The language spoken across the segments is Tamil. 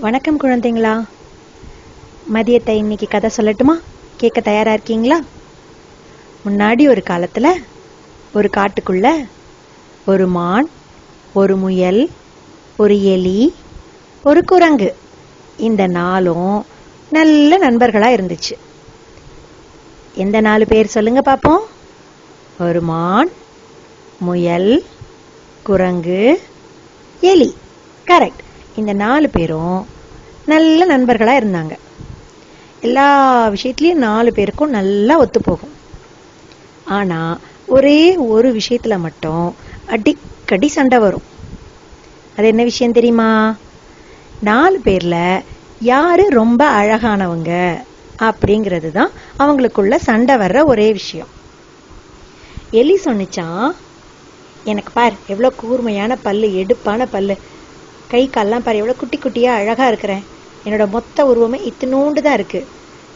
வணக்கம் குழந்தைங்களா. மதியத்தை இன்னைக்கு கதை சொல்லட்டுமா? கேட்க தயாரா இருக்கீங்களா? முன்னாடி ஒரு காலத்துல ஒரு காட்டுக்குள்ள ஒரு மான் ஒரு முயல் ஒரு எலி ஒரு குரங்கு. இந்த நாளும் நல்ல நண்பர்களா இருந்துச்சு. எந்த நாலு பேர் சொல்லுங்க பார்ப்போம் ஒரு மான் முயல் குரங்கு எலி. கரெக்ட் இந்த நாலு பேரும் நல்ல நண்பர்களாக இருந்தாங்க. எல்லா விஷயத்துலேயும் நாலு பேருக்கும் நல்லா ஒத்து போகும். ஆனால் ஒரே ஒரு விஷயத்தில் மட்டும் அடிக்கடி சண்டை வரும். அது என்ன விஷயம் தெரியுமா? நாலு பேரில் யார் ரொம்ப அழகானவங்க அப்படிங்கிறது தான் அவங்களுக்குள்ள சண்டை வர்ற ஒரே விஷயம். எலி சொன்னிச்சான் எனக்கு பார் எவ்வளோ கூர்மையான பல்லு எடுப்பான பல்லு கை கால்லாம் பாரு எவ்வளோ குட்டி குட்டியாக அழகாக இருக்கிறேன் என்னோட மொத்த உருவமே இத்தினோண்டு தான் இருக்குது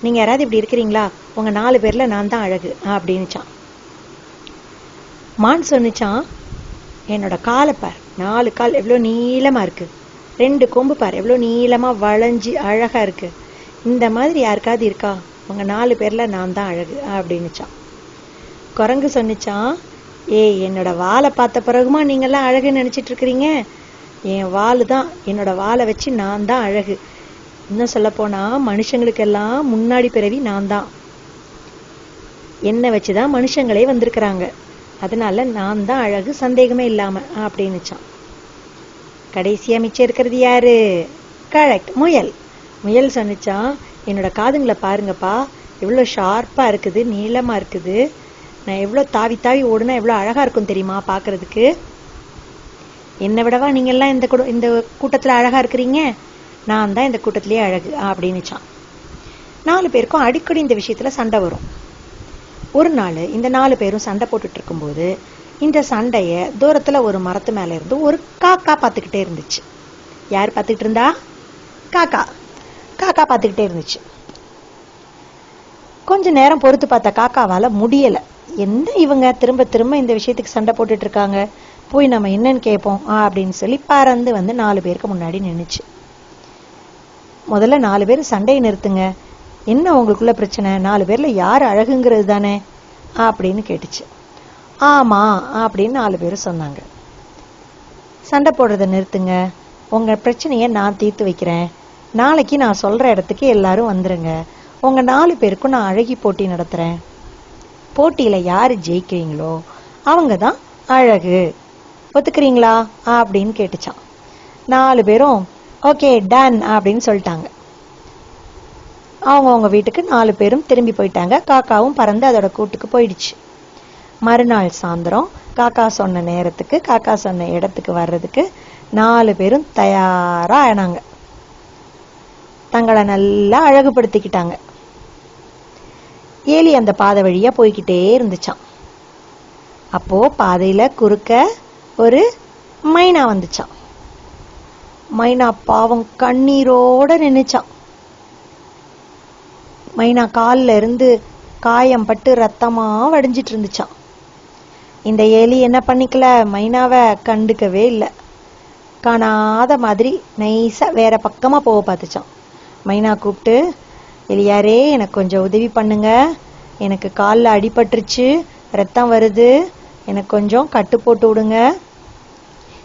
நீங்கள் யாராவது இப்படி இருக்கிறீங்களா? உங்கள் நாலு பேரில் நான் தான் அழகு அப்படின்னுச்சான். மான் சொன்னிச்சான் என்னோட காலை பார் நாலு கால் எவ்வளோ நீளமாக இருக்குது ரெண்டு கொம்பு பார் எவ்வளோ நீளமாக வளைஞ்சி அழகாக இருக்குது இந்த மாதிரி யாருக்காவது இருக்கா? உங்கள் நாலு பேரில் நான் தான் அழகு அப்படின்னுச்சான். குரங்கு சொன்னிச்சான் ஏய் என்னோட வாலை பார்த்த பிறகுமா நீங்கள்லாம் அழகுன்னு நினச்சிட்டு இருக்கிறீங்க? என் வாலு தான் என்னோட வாலை வச்சு நான் தான் அழகு. இன்னும் சொல்ல போனால் மனுஷங்களுக்கெல்லாம் முன்னாடி பிறவி நான் தான் என்னை வச்சு தான் மனுஷங்களே வந்திருக்கிறாங்க. அதனால நான் தான் அழகு சந்தேகமே இல்லாமல் அப்படின்னுச்சான் கடைசியாக மிச்சம் இருக்கிறது யாரு? கரெக்ட் முயல். முயல் சொன்னிச்சான் என்னோட காதுங்களை பாருங்கப்பா எவ்வளோ ஷார்ப்பாக இருக்குது நீளமாக இருக்குது. நான் எவ்வளோ தாவி தாவி ஓடுனா எவ்வளோ அழகாக இருக்கும் தெரியுமா பார்க்குறதுக்கு என்னை விடவா நீங்க எல்லாம் இந்த கூட இந்த கூட்டத்துல அழகா இருக்கிறீங்க? நான் தான் இந்த கூட்டத்திலேயே அழகு அப்படின்னுச்சான் நாலு பேருக்கும் அடிக்கடி இந்த விஷயத்துல சண்டை வரும். ஒரு நாள் இந்த நாலு பேரும் சண்டை போட்டுட்டு இருக்கும்போது இந்த சண்டையை தூரத்துல ஒரு மரத்து மேல இருந்து ஒரு காக்கா பார்த்துக்கிட்டே இருந்துச்சு. யார் பார்த்துக்கிட்டு இருந்தா? காக்கா. காக்கா பார்த்துக்கிட்டே இருந்துச்சு. கொஞ்ச நேரம் பொறுத்து பார்த்த காக்காவால முடியலை. என்ன இவங்க? திரும்ப திரும்ப இந்த விஷயத்துக்கு சண்டை போட்டுட்டு இருக்காங்க? போய் நம்ம என்னன்னு கேட்போம் ஆ அப்படின்னு சொல்லி பறந்து வந்து நாலு பேருக்கு முன்னாடி நின்றுச்சு முதல்ல நாலு பேர் சண்டையை நிறுத்துங்க. என்ன உங்களுக்குள்ள பிரச்சனை? நாலு பேர்ல யார் அழகுங்கிறது தானே? அப்படின்னு கேட்டுச்சு. ஆமா அப்படின்னு நாலு பேரும் சொன்னாங்க. சண்டை போடுறத நிறுத்துங்க. உங்க பிரச்சனையை நான் தீர்த்து வைக்கிறேன். நாளைக்கு நான் சொல்ற இடத்துக்கு எல்லாரும் வந்துருங்க. உங்க நாலு பேருக்கும் நான் அழகி போட்டி நடத்துறேன். போட்டியில யாரு ஜெயிக்கிறீங்களோ அவங்க தான் அழகு. ஒத்துக்கிறீங்களா? அப்படின்னு கேட்டுச்சான். நாலு பேரும் ஓகே டன் அப்படின்னு சொல்லிட்டாங்க. அவங்கவங்க வீட்டுக்கு நாலு பேரும் திரும்பி போயிட்டாங்க. காக்காவும் பறந்து அதோட கூட்டுக்கு போயிடுச்சு. மறுநாள் சாயந்தரம் காக்கா சொன்ன நேரத்துக்கு காக்கா சொன்ன இடத்துக்கு வர்றதுக்கு நாலு பேரும் தயாரா ஆனாங்க. தங்களை நல்லா அழகுபடுத்திக்கிட்டாங்க. ஏலி அந்த பாதை வழியா போய்கிட்டே இருந்துச்சான் அப்போ பாதையில குறுக்க ஒரு மைனா வந்துச்சான் மைனா பாவம் கண்ணீரோட நின்றுச்சான் மைனா காலில் இருந்து காயம் பட்டு ரத்தமா வடிஞ்சிட்டு இருந்துச்சான் இந்த எலி என்ன பண்ணிக்கல? மைனாவை கண்டுக்கவே இல்லை. காணாத மாதிரி நைஸா வேற பக்கமா போக பார்த்துச்சான் மைனா கூப்பிட்டு எலியாரே எனக்கு கொஞ்சம் உதவி பண்ணுங்க. எனக்கு காலில் அடிபட்டுருச்சு. ரத்தம் வருது. எனக்கு கொஞ்சம் கட்டு போட்டு விடுங்க.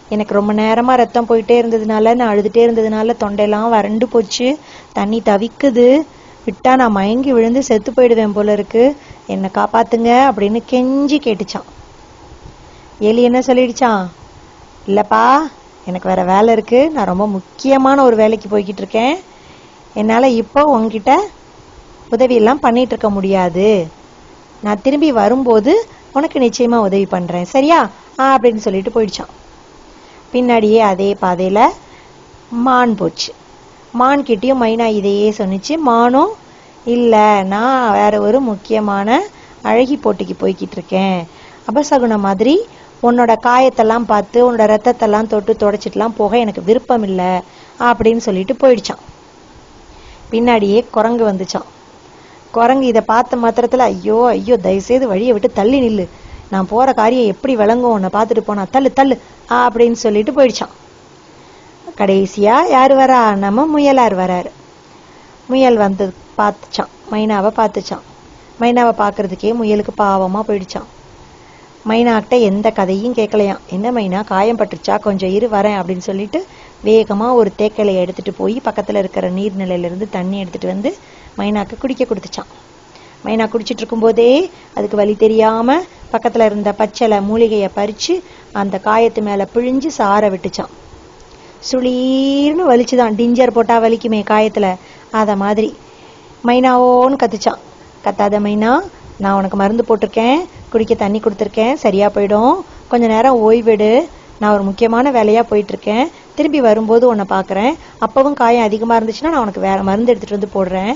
எனக்கு ரொம்ப நேரமாக ரத்தம் போயிட்டே இருந்ததுனால நான் அழுதுகிட்டே இருந்ததுனால தொண்டையெல்லாம் வறண்டு போச்சு. தண்ணி தவிக்குது. விட்டா நான் மயங்கி விழுந்து செத்து போயிடுவேன் போல இருக்கு. என்னை காப்பாத்துங்க அப்படின்னு கெஞ்சி கேட்டுச்சான். எலி என்ன சொல்லிடுச்சான்? இல்லைப்பா எனக்கு வேற வேலை இருக்கு. நான் ரொம்ப முக்கியமான ஒரு வேலைக்கு போய்கிட்டு இருக்கேன். என்னால் இப்போ உங்ககிட்ட உதவியெல்லாம் பண்ணிட்டு இருக்க முடியாது. நான் திரும்பி வரும்போது உனக்கு நிச்சயமா உதவி பண்றேன். சரியா? ஆ அப்படின்னு சொல்லிட்டு போயிடுச்சான். பின்னாடியே அதே பாதையில மான் போச்சு. மான் கிட்டயும் மைனா இதையே சொன்னிச்சு. மானும் இல்ல நான் வேற ஒரு முக்கியமான அழகி போட்டிக்கு போய்கிட்டு இருக்கேன். அபசகுணம் மாதிரி உன்னோட காயத்தெல்லாம் பார்த்து உன்னோட ரத்தத்தெல்லாம் தொட்டு தொடச்சிட்டுலாம் போக எனக்கு விருப்பம் இல்லை அப்படின்னு சொல்லிட்டு போயிடுச்சான். பின்னாடியே குரங்கு வந்துச்சான். குரங்கு இதை பார்த்த மாத்திரத்துல ஐயோ ஐயோ தயவுசெய்து வழியை விட்டு தள்ளி நில்லு. நான் போற காரியம் எப்படி விளங்கும்? உன்னை பார்த்துட்டு போனா தள்ளு தள்ளு அப்படின்னு சொல்லிட்டு போயிடுச்சான். கடைசியா யார் வரா? நம்ம முயலார் வராரு. முயல் வந்து பார்த்துச்சான். மைனாவை பார்த்துச்சான். மைனாவை பார்க்கறதுக்கே முயலுக்கு பாவமா போயிடுச்சான். மைனாக்கிட்ட எந்த கதையும் கேட்கலையாம். என்ன மைனா காயம் பட்டுருச்சா? கொஞ்சம் இரு வரேன் அப்படின்னு சொல்லிட்டு வேகமா ஒரு தேக்கலையை எடுத்துட்டு போய் பக்கத்துல இருக்கிற நீர்நிலையில இருந்து தண்ணி எடுத்துட்டு வந்து மைனாக்கு குடிக்க கொடுத்துச்சான் மைனா குடிச்சிட்டு இருக்கும்போதே அதுக்கு வழி தெரியாம பக்கத்துல இருந்த பச்சளை மூலிகையை பறிச்சு அந்த காயத்து மேல பிழிஞ்சு சார விட்டுச்சான் சுளீர்னு வலிச்சுதான். டிஞ்சர் போட்டா வலிக்குமே காயத்துல. அத மாதிரி. மைனாவோன்னு கத்துச்சான் கத்தாத மைனா நான் உனக்கு மருந்து போட்டிருக்கேன் குடிக்க தண்ணி கொடுத்துருக்கேன் சரியா போயிடும். கொஞ்ச நேரம் ஓய்வெடு. நான் ஒரு முக்கியமான வேலையா போயிட்டு இருக்கேன் திரும்பி வரும்போது உன்னை பார்க்குறேன் அப்பவும் காயம் அதிகமா இருந்துச்சுன்னா நான் உனக்கு வேற மருந்து எடுத்துட்டு வந்து போடுறேன்.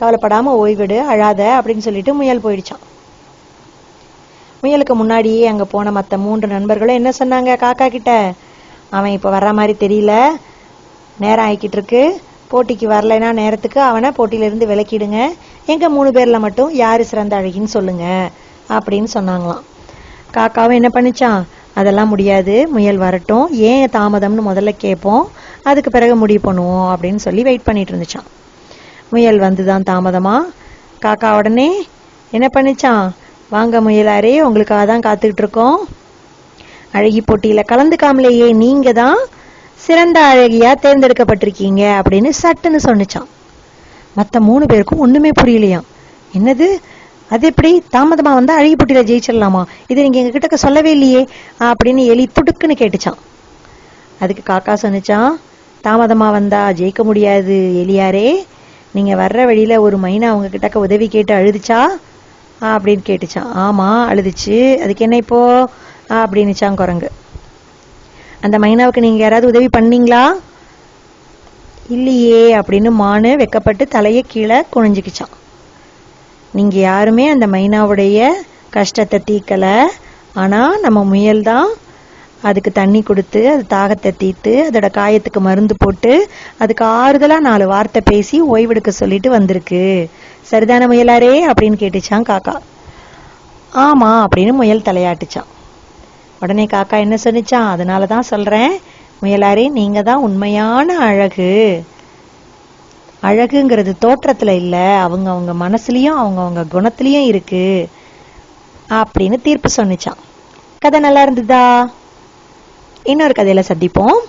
கவலைப்படாம ஓய்விடு அழாத அப்படின்னு சொல்லிட்டு முயல் போயிடுச்சான். முயலுக்கு முன்னாடியே அங்க போன மத்த மூன்று நண்பர்களும் என்ன சொன்னாங்க காக்கா கிட்ட? அவன் இப்ப வர்ற மாதிரி தெரியல. நேரம் ஆயிக்கிட்டு இருக்கு. போட்டிக்கு வரலைன்னா நேரத்துக்கு அவனை போட்டியில இருந்து விலக்கிடுங்க. எங்க மூணு பேர்ல மட்டும் யாரு சிறந்த அழகின்னு சொல்லுங்க அப்படின்னு சொன்னாங்களாம். காக்காவும் என்ன பண்ணுச்சான்? அதெல்லாம் முடியாது. முயல் வரட்டும். ஏன் தாமதம்னு முதல்ல கேட்போம். அதுக்கு பிறகு முடிவு பண்ணுவோம் அப்படின்னு சொல்லி வெயிட் பண்ணிட்டு இருந்துச்சான் முயல் வந்துதான் தாமதமா? காக்கா உடனே என்ன பண்ணுச்சான்? வாங்க முயலாரே உங்களுக்காக தான் காத்துக்கிட்டு இருக்கோம். அழகி போட்டியில கலந்துக்காமலேயே நீங்க தான் சிறந்த அழகியா தேர்ந்தெடுக்கப்பட்டிருக்கீங்க அப்படின்னு சட்டுன்னு சொன்னிச்சான். மத்த மூணு பேருக்கும் ஒண்ணுமே புரியலையாம். என்னது? அது எப்படி? தாமதமா வந்தா அழகி போட்டியில ஜெயிச்சிடலாமா? இது நீங்க எங்ககிட்ட சொல்லவே இல்லையே அப்படின்னு எலி புடுக்குன்னு கேட்டுச்சான். அதுக்கு காக்கா சொன்னுச்சான் தாமதமா வந்தா ஜெயிக்க முடியாது எலியாரே. நீங்கள் வர்ற வழியில் ஒரு மைனா அவங்க கிட்டக்க உதவி கேட்டு அழுதுச்சா? அப்படின்னு கேட்டுச்சான் ஆமாம் அழுதுச்சு. அதுக்கு என்ன இப்போ? அப்படின்னுச்சான் குரங்கு. அந்த மைனாவுக்கு நீங்கள் யாராவது உதவி பண்ணீங்களா? இல்லையே அப்படின்னு மானு வெக்கப்பட்டு தலையை கீழே குனிஞ்சுக்கிச்சான் நீங்கள் யாருமே அந்த மைனாவுடைய கஷ்டத்தை தீக்கலை ஆனால் நம்ம முயல் தான் அதுக்கு தண்ணி கொடுத்து அது தாகத்தை தீர்த்து அதோட காயத்துக்கு மருந்து போட்டு அதுக்கு ஆறுதலாக நாலு வார்த்தை பேசி ஓய்வெடுக்க சொல்லிட்டு வந்திருக்கு. சரிதான முயலாரே? அப்படின்னு கேட்டுச்சான் காக்கா. ஆமாம் அப்படின்னு முயல் தலையாட்டுச்சான் உடனே காக்கா என்ன சொன்னிச்சான் அதனால தான் சொல்கிறேன் முயலாரே நீங்கள் தான் உண்மையான அழகு. அழகுங்கிறது தோற்றத்தில் இல்லை. அவங்க அவங்க மனசுலேயும் அவங்க அவங்க குணத்துலேயும் இருக்குது அப்படின்னு தீர்ப்பு சொன்னிச்சான் கதை நல்லா இருந்ததா? இன்னொரு கதையில சந்திப்போம்.